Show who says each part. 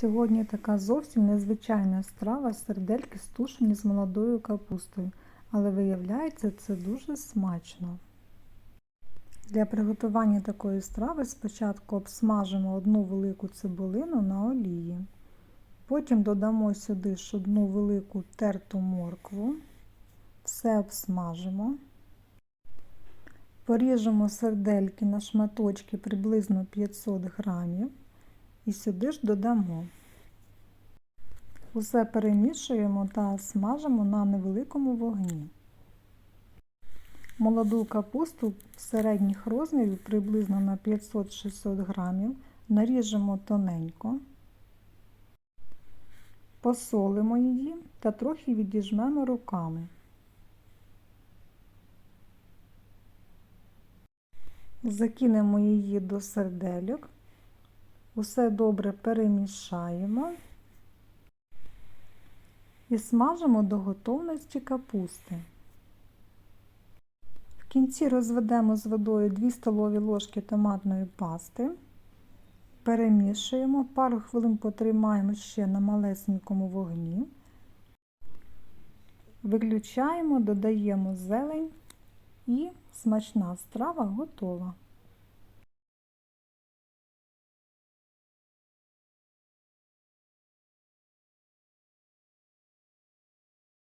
Speaker 1: Сьогодні така зовсім незвичайна страва сердельки стушені з молодою капустою, але виявляється, це дуже смачно. Для приготування такої страви спочатку обсмажимо одну велику цибулину на олії. Потім додамо сюди ж одну велику терту моркву, все обсмажимо. Поріжемо сердельки на шматочки приблизно 500 грамів і сюди ж додамо. Усе перемішуємо та смажимо на невеликому вогні. Молоду капусту середніх розмірів приблизно на 500-600 грамів наріжемо тоненько, посолимо її та трохи відіжмемо руками. Закинемо її до сердельок, усе добре перемішаємо і смажимо до готовності капусти. В кінці розведемо з водою 2 столові ложки томатної пасти, перемішуємо, пару хвилин потримаємо ще на малесенькому вогні, виключаємо, додаємо зелень і смачна страва готова.